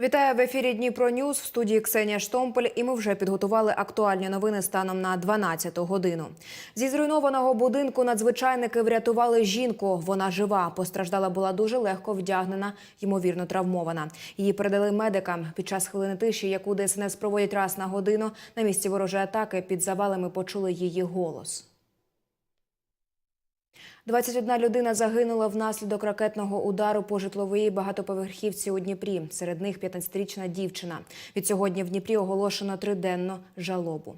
Вітаю в ефірі Дніпро Ньюз в студії Ксенія Штомпель. І ми вже підготували актуальні новини станом на 12 годину. Зі зруйнованого будинку надзвичайники врятували жінку. Вона жива. Постраждала була дуже легко вдягнена, ймовірно травмована. Її передали медикам під час хвилини тиші, яку ДСНС проводять раз на годину. На місці ворожої атаки під завалами почули її голос. 21 людина загинула внаслідок ракетного удару по житловій багатоповерхівці у Дніпрі. Серед них 15-річна дівчина. Від сьогодні в Дніпрі оголошено триденну жалобу.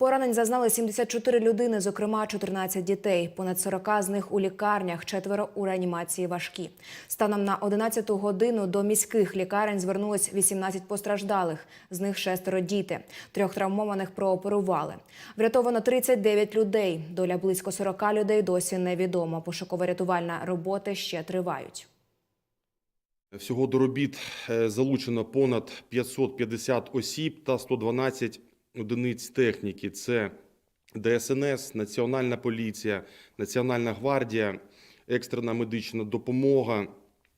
Поранень зазнали 74 людини, зокрема 14 дітей. Понад 40 з них у лікарнях, четверо у реанімації важкі. Станом на 11 годину до міських лікарень звернулось 18 постраждалих, з них шестеро діти. Трьох травмованих прооперували. Врятовано 39 людей. Доля близько 40 людей досі невідома. Пошуково-рятувальна роботи ще тривають. Всього до робіт е, залучено понад 550 осіб та 112 одиниць техніки. Це ДСНС, Національна поліція, Національна гвардія, екстрена медична допомога,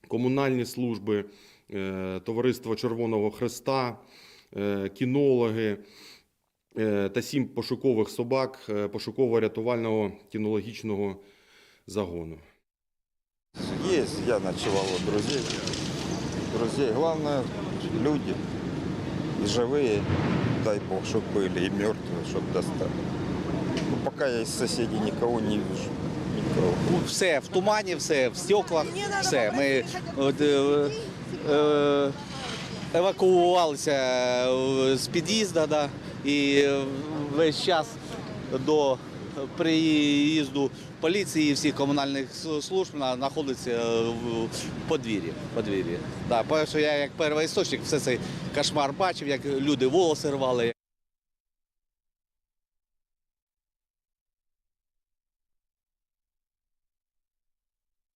комунальні служби, е, Товариство Червоного Хреста, е, кінологи е, та сім пошукових собак пошуково-рятувального кінологічного загону. Есть, я ночевал у друзей. Друзей. Главное, люди. И живые, дай бог, чтобы были, и мертвые, чтобы достали. Ну, пока я из соседей никого не вижу. Никого. все в тумані, все в стеклах, все. Ми от, е, е, евакуювалися е, з під'їзду, да, і весь час до приїзду поліції і всіх комунальних служб знаходиться в подвір'ї. подвір'ї. Да, я як первоісточник все цей кошмар бачив, як люди волоси рвали.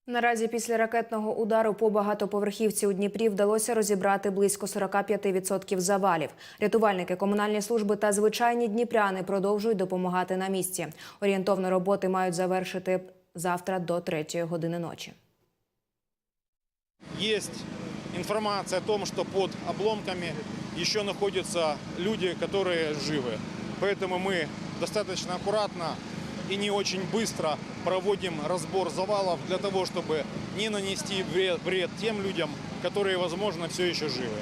Наразі після ракетного удару по багатоповерхівці у Дніпрі вдалося розібрати близько 45% завалів. Рятувальники, комунальні служби та звичайні дніпряни продовжують допомагати на місці. Орієнтовно роботи мають завершити завтра до 3 години ночі. Есть информация о том, что под обломками еще находятся люди, которые живы. Поэтому мы достаточно аккуратно и не очень быстро проводим разбор завалов для того, чтобы не нанести вред, вред тем людям, которые, возможно, все еще живы.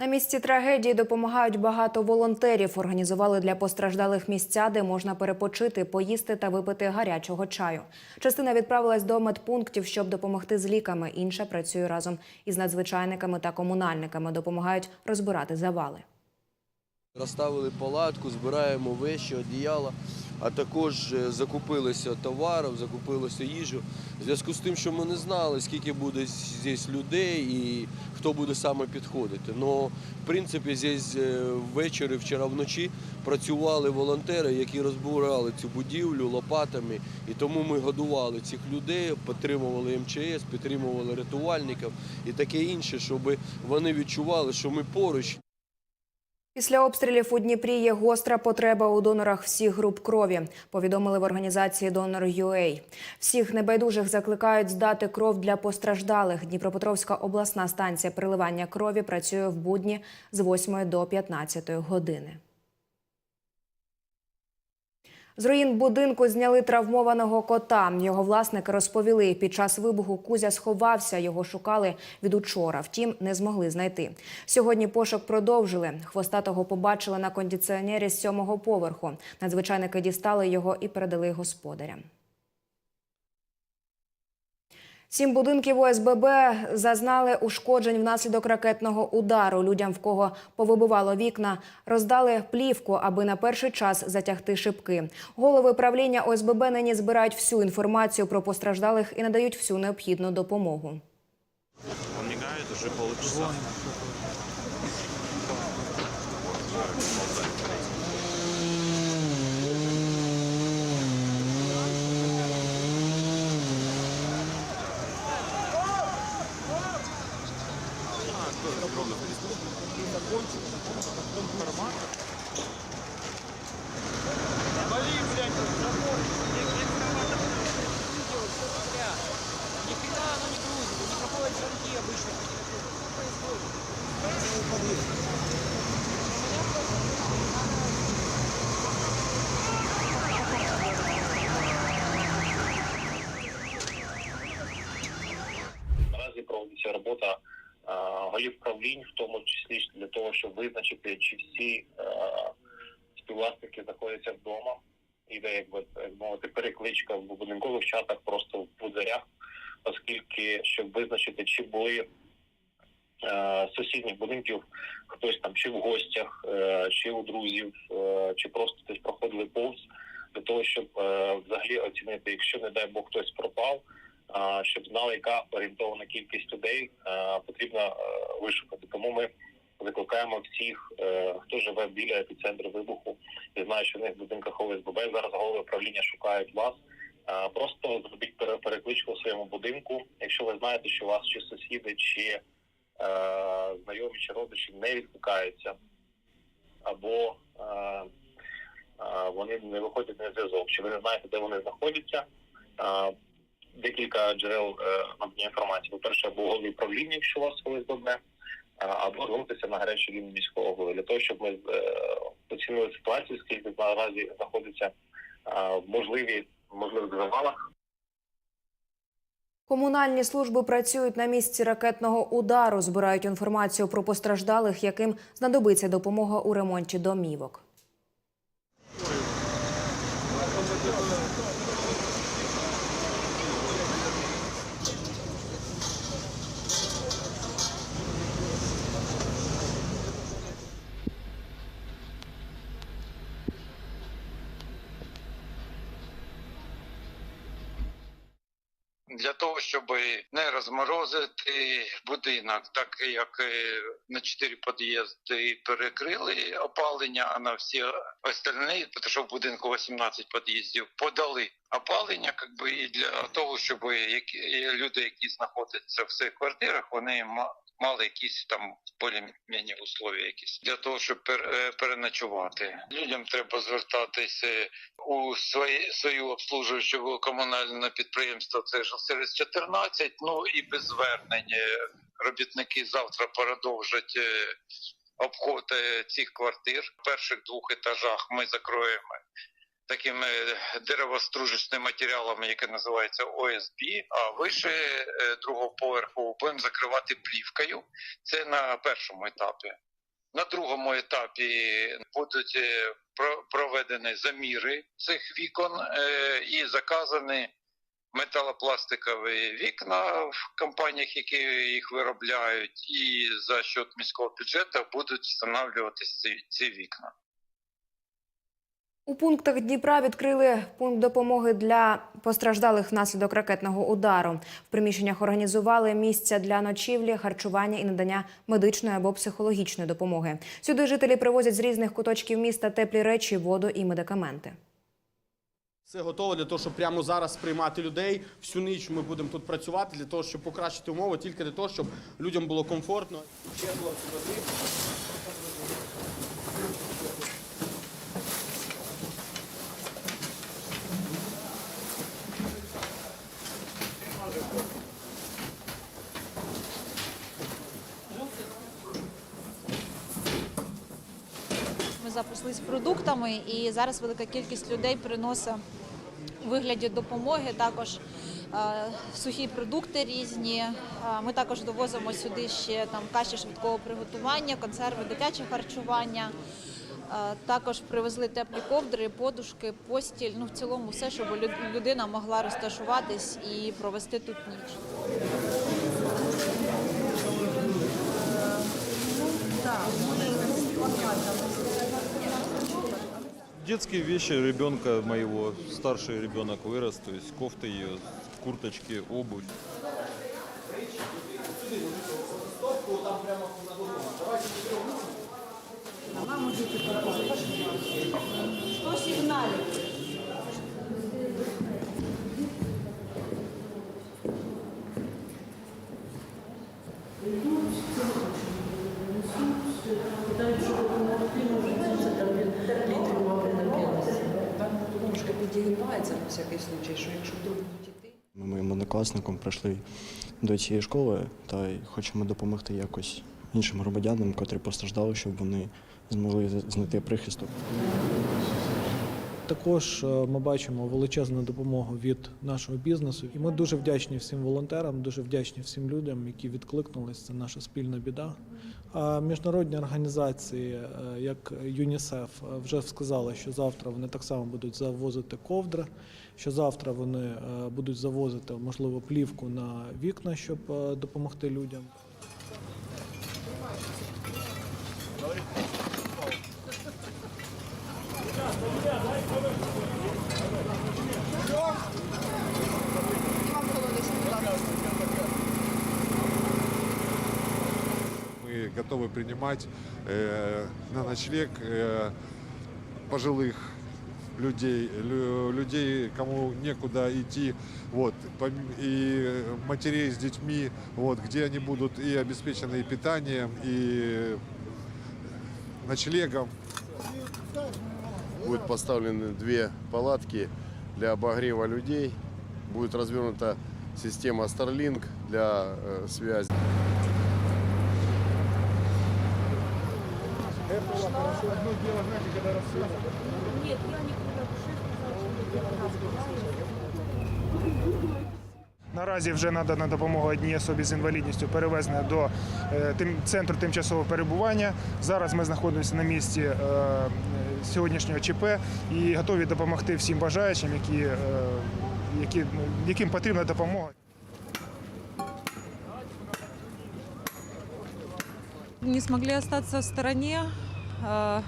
На місці трагедії допомагають багато волонтерів. Організували для постраждалих місця, де можна перепочити, поїсти та випити гарячого чаю. Частина відправилась до медпунктів, щоб допомогти з ліками. Інша працює разом із надзвичайниками та комунальниками. Допомагають розбирати завали. Розставили палатку, збираємо вещі, одіяла, а також е, закупилися товарів, закупилися їжу. В зв'язку з тим, що ми не знали, скільки буде здесь людей і хто буде саме підходити. Но, в принципі, здесь ввечері, вчора вночі працювали волонтери, які розбирали цю будівлю лопатами. І тому ми годували цих людей, підтримували МЧС, підтримували рятувальників і таке інше, щоб вони відчували, що ми поруч. Після обстрілів у Дніпрі є гостра потреба у донорах всіх груп крові. Повідомили в організації Donor.ua. Всіх небайдужих закликають здати кров для постраждалих. Дніпропетровська обласна станція переливання крові працює в будні з 8 до 15 години. З руїн будинку зняли травмованого кота. Його власники розповіли, під час вибуху Кузя сховався. Його шукали від учора. Втім, не змогли знайти. Сьогодні пошук продовжили. Хвостатого побачили на кондиціонері з сьомого поверху. Надзвичайники дістали його і передали господарям. Сім будинків ОСББ зазнали ушкоджень внаслідок ракетного удару. Людям, в кого повибивало вікна, роздали плівку, аби на перший час затягти шибки. Голови правління ОСББ нині збирають всю інформацію про постраждалих і надають всю необхідну допомогу. Он мигает вже полчаса. Управлінь, в тому числі для того, щоб визначити, чи всі е, співвласники знаходяться вдома. Іде, якби як мовити, перекличка в будинкових чатах, просто в будзарях, оскільки щоб визначити, чи були е, сусідніх будинків хтось там чи в гостях, е, чи у друзів, е, чи просто десь проходили повз для того, щоб е, взагалі оцінити, якщо не дай Бог хтось пропав, щоб знали, яка орієнтована кількість людей потрібно е, вишукати. Тому ми закликаємо всіх, е, хто живе біля епіцентру вибуху і знає, що в них в будинках ОСББ зараз голови управління шукають вас. Просто зробіть пере- перекличку у своєму будинку. Якщо ви знаєте, що вас чи сусіди, чи е, знайомі чи родичі не відкликаються, або вони не виходять на зв'язок, чи ви не знаєте, де вони знаходяться. Декілька джерел е, надання інформації. По-перше, або голові управління, якщо у вас ОСББ, е, або звернутися на гарячу лінію міського голови, для того, щоб ми е, оцінили ситуацію, скільки наразі знаходиться е, в можливі можливих завалах. Комунальні служби працюють на місці ракетного удару, збирають інформацію про постраждалих, яким знадобиться допомога у ремонті домівок. Для того, щоб не розморозити будинок, так як е, на чотири під'їзди перекрили опалення, а на всі остальні, тому що в будинку 18 під'їздів, подали опалення, якби і для того, щоб люди, які знаходяться в цих квартирах, вони мали якісь там більш-менш условия якісь для того, щоб е, переночувати. Людям треба звертатися у свої, свою обслужуючу комунальне підприємство. Це ж через 14, ну і без звернень робітники завтра продовжать е, обход е, цих квартир. В перших двох етажах ми закроємо такими деревостружечними матеріалами, яке називається ОСБ, а вище е, другого поверху будемо закривати плівкою. Це на першому етапі. На другому етапі будуть е, проведені заміри цих вікон е, і заказані металопластикові вікна в компаніях, які їх виробляють, і за счет міського бюджету будуть встановлюватися ці, ці вікна. У пунктах Дніпра відкрили пункт допомоги для постраждалих внаслідок ракетного удару. В приміщеннях організували місця для ночівлі, харчування і надання медичної або психологічної допомоги. Сюди жителі привозять з різних куточків міста теплі речі, воду і медикаменти. Все готово для того, щоб прямо зараз приймати людей. Всю ніч ми будемо тут працювати для того, щоб покращити умови, тільки для того, щоб людям було комфортно. Тепло. Запаслись продуктами, і зараз велика кількість людей приносить у вигляді допомоги. Також е, сухі продукти різні. Е, Ми також довозимо сюди ще там каші швидкого приготування, консерви, дитяче харчування. Е, Також привезли теплі ковдри, подушки, постіль. Ну в цілому все, щоб людина могла розташуватись і провести тут ніч. Детские вещи ребенка моего, старший ребенок вырос, то есть кофты ее, курточки, обувь. Трошки случай, що якщо вдруг будуть іти. Ми моїм однокласником прийшли до цієї школи та й хочемо допомогти якось іншим громадянам, котрі постраждали, щоб вони змогли знайти прихисток. також е, ми бачимо величезну допомогу від нашого бізнесу. І ми дуже вдячні всім волонтерам, дуже вдячні всім людям, які відкликнулись. Це наша спільна біда. А міжнародні організації, е, як ЮНІСЕФ, е, вже сказали, що завтра вони так само будуть завозити ковдри, що завтра вони е, будуть завозити можливо плівку на вікна, щоб е, допомогти людям. Мы готовы принимать э, на ночлег э, пожилых людей, лю- людей, кому некуда идти, вот, и матерей с детьми, вот, где они будут и обеспечены и питанием, и ночлегом. Будут поставлены две палатки для обогрева людей. Будет развернута система Starlink для э, связи. Наразі вже надана допомога одній особі з інвалідністю перевезена до е, центру тимчасового перебування. Зараз ми знаходимося на місці е, сьогоднішнього ЧП і готові допомогти всім бажаючим, які, е, які, яким потрібна допомога. не смогли остаться в стороне. А,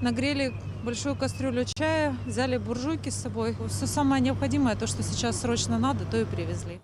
Нагрели большую кастрюлю чая, взяли буржуйки с собой. Все самое необходимое, то, что сейчас срочно надо, то и привезли.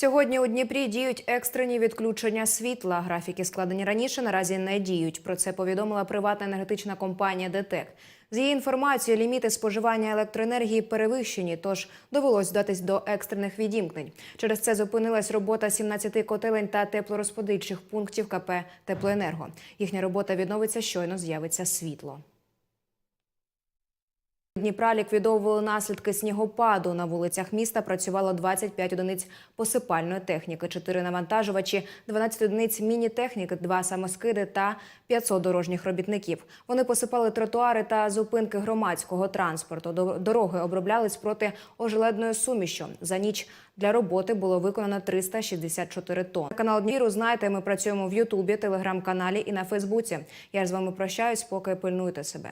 Сьогодні у Дніпрі діють екстрені відключення світла. Графіки складені раніше, наразі не діють. Про це повідомила приватна енергетична компанія ДТЕК. З її інформацією, ліміти споживання електроенергії перевищені, тож довелось вдатись до екстрених відімкнень. Через це зупинилась робота 17 котелень та теплорозподільчих пунктів КП Теплоенерго. Їхня робота відновиться щойно з'явиться світло. Дніпра ліквідовували наслідки снігопаду. На вулицях міста працювало 25 одиниць посипальної техніки, 4 навантажувачі, 12 одиниць міні-техніки, 2 самоскиди та 500 дорожніх робітників. Вони посипали тротуари та зупинки громадського транспорту. До- Дороги оброблялись проти ожеледною сумішю. За ніч для роботи було виконано 364 тонн. Канал Дніру знаєте, ми працюємо в Ютубі, телеграм-каналі і на Фейсбуці. Я з вами прощаюсь, поки пильнуйте себе.